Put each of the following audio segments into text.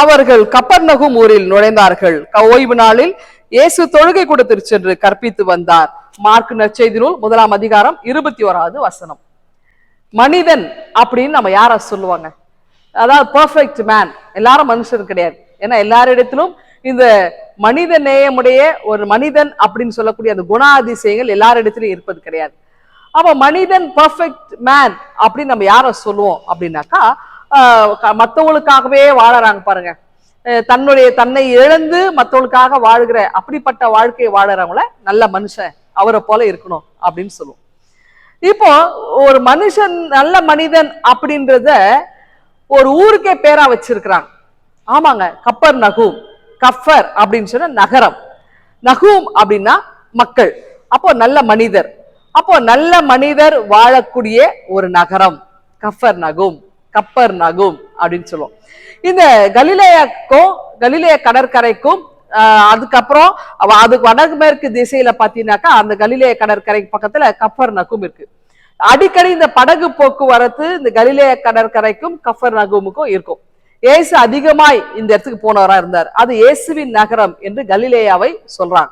அவர்கள் கப்பர்நகும் ஊரில் நுழைந்தார்கள். ஓய்வு நாளில் இயேசு தொழுகை கூடத்திற்கு சென்று கற்பித்து வந்தார். மார்க் நற்செய்தி நூல் முதலாம் அதிகாரம் இருபத்தி ஓராவது வசனம். மனிதன் அப்படின்னு நம்ம யார சொல்லுவாங்க? அதாவது பர்ஃபெக்ட் மேன் எல்லாரும் மனுஷன் கிடையாது. ஏன்னா எல்லாரிடத்திலும் இந்த மனித நேயமுடைய ஒரு மனிதன் அப்படின்னு சொல்லக்கூடிய அந்த குணாதிசயங்கள் எல்லாரிடத்திலும் இருப்பது கிடையாது. அப்ப மனிதன் பர்ஃபெக்ட் மேன் அப்படின்னு நம்ம யார சொல்லுவோம் அப்படின்னாக்கா மற்றவங்களுக்காகவே வாழறாங்க பாருங்க. தன்னுடைய தன்னை இழந்து மற்றவங்களுக்காக வாழ்கிற அப்படிப்பட்ட வாழ்க்கையை வாழறவங்கள நல்ல மனுஷன் அவரை போல இருக்கணும் அப்படின்னு சொல்லுவோம். இப்போ ஒரு மனுஷன் நல்ல மனிதன் அப்படின்றத ஒரு ஊருக்கே பேரா வச்சிருக்கிறாங்க. ஆமாங்க கப்பர் நகூம் கஃபர் அப்படின்னு சொன்ன நகரம். நகூம் அப்படின்னா மக்கள். அப்போ நல்ல மனிதர். அப்போ நல்ல மனிதர் வாழக்கூடிய ஒரு நகரம் கஃபர் நகும். கப்பர் நகும் அப்படின்னு சொல்லுவோம். இந்த கலிலேயாக்கும் கலிலேய கடற்கரைக்கும் ஆஹ் அதுக்கப்புறம் அது வடமேற்கு திசையில பாத்தீங்கன்னாக்கா அந்த கலிலேய கடற்கரை பக்கத்துல கப்பர் நகும் இருக்கு. அடிக்கடி இந்த படகு போக்குவரத்து இந்த கலிலேய கடற்கரைக்கும் கஃபர் நகுமுக்கும் இருக்கும். இயேசு அதிகமாய் இந்த இடத்துக்கு போனவரா இருந்தார். அது இயேசுவின் நகரம் என்று கலிலேயாவை சொல்றாங்க.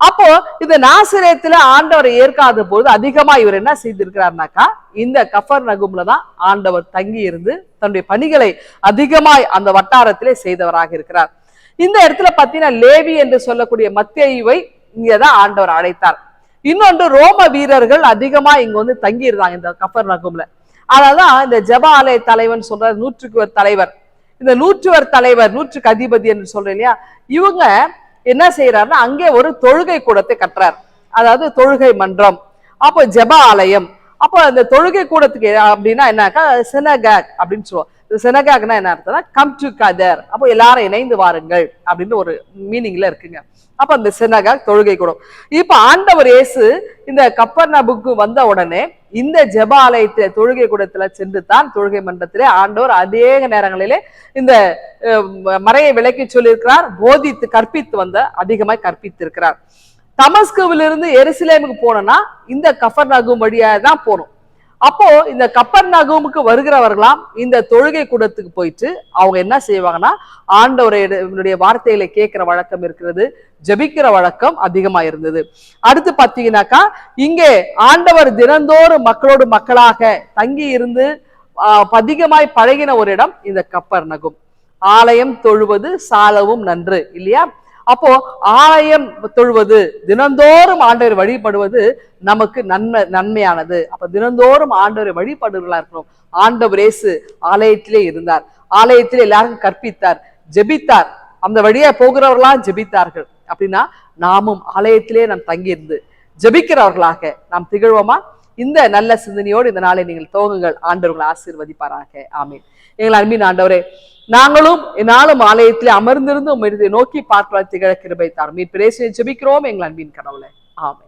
அப்போ இந்த நாசிரியத்துல ஆண்டவரை ஏற்காத போது அதிகமா இவர் என்ன செய்திருக்கிறார்னாக்கா இந்த கஃபர் நகும்ல தான் ஆண்டவர் தங்கி இருந்து தன்னுடைய பணிகளை அதிகமாய் அந்த வட்டாரத்திலே செய்தவராக இருக்கிறார். இந்த இடத்துல பாத்தீங்கன்னா லேவி என்று சொல்லக்கூடிய மத்தியவை இங்கதான் ஆண்டவர் அழைத்தார். இன்னொன்று ரோம வீரர்கள் அதிகமா இங்க வந்து தங்கி இருந்தாங்க இந்த கஃபர் நகும்ல. அதனாலதான் இந்த ஜெப ஆலய தலைவன் சொல்ற நூற்றுக்கு ஒரு தலைவர். இந்த நூற்றுவர் தலைவர் நூற்றுக்கு அதிபதி என்று சொல்றேன் இல்லையா? இவங்க என்ன செய்யறாருன்னா அங்கே ஒரு தொழுகை கூடத்தை கட்டுறார். அதாவது தொழுகை மன்றம். அப்போ ஜெப ஆலயம். அப்போ அந்த தொழுகை கூடத்துக்கு அப்படின்னா என்னக்கா? சினகேக் அப்படின்னு சொல்லுவோம். சினகாக்னா என்ன அர்த்தம்னா கம் டு கதர் அப்போ எல்லாரும் இணைந்து வாருங்கள் அப்படின்னு ஒரு மீனிங்ல இருக்குங்க. அப்ப அந்த செனகா தொழுகை கூடம். இப்ப ஆண்டவர் இயேசு இந்த கப்பர்னபுக்கு வந்த உடனே இந்த ஜெப ஆலயத்தை தொழுகை கூடத்துல சென்று தான் தொழுகை மன்றத்திலே ஆண்டவர் அநேக நேரங்களிலே இந்த மறையை விளக்கி சொல்லியிருக்கிறார் போதித்து கற்பித்து வந்த அதிகமாய் கற்பித்திருக்கிறார். தமஸ்குவிலிருந்து எருசலேமுக்கு போனோம்னா இந்த கஃபர் நகும் வழியா தான் போகணும். அப்போ இந்த கப்பர் நகமுக்கு வருகிறவர்களாம் இந்த தொழுகை கூடத்துக்கு போயிட்டு அவங்க என்ன செய்வாங்கன்னா ஆண்டவருடைய வார்த்தைகளை கேட்கிற வழக்கம் இருக்கிறது ஜெபிக்கிற வழக்கம் அதிகமா இருந்தது. அடுத்து பார்த்தீங்கன்னாக்கா இங்கே ஆண்டவர் தினந்தோறும் மக்களோடு மக்களாக தங்கி இருந்து அதிகமாய் பழகின ஒரு இடம் இந்த கப்பர் நகும் ஆலயம் தொழுவது சாலவும் நன்று இல்லையா? அப்போ ஆலயம் தொழுவது தினந்தோறும் ஆண்டவர் வழிபடுவது நமக்கு நன்மை நன்மையானது. அப்ப தினந்தோறும் ஆண்டவரை வழிபடுகளா இருக்கணும். ஆண்டவர் இயேசு ஆலயத்திலே இருந்தார். ஆலயத்திலே எல்லாருக்கும் கற்பித்தார் ஜெபித்தார். அந்த வழியா போகிறவர்களாம் ஜெபித்தார்கள். அப்படின்னா நாமும் ஆலயத்திலே நாம் தங்கியிருந்து ஜெபிக்கிறவர்களாக நாம் திகழ்வோமா? இந்த நல்ல சிந்தனையோடு இந்த நாளை நீங்கள் துவங்குங்கள். ஆண்டவர்களை ஆசீர்வதிப்பாராக. ஆமீன். எங்கள் அன்பின் ஆண்டவரே நாங்களும் நாளும் ஆலயத்திலே அமர்ந்திருந்து உம்மை நோக்கி பார்க்கலாம் திகழ கிருபை தாரும். மீன் பிரேசியை ஜெபிக்கிறோம் எங்கள் அன்பின் கடவுளை. ஆமே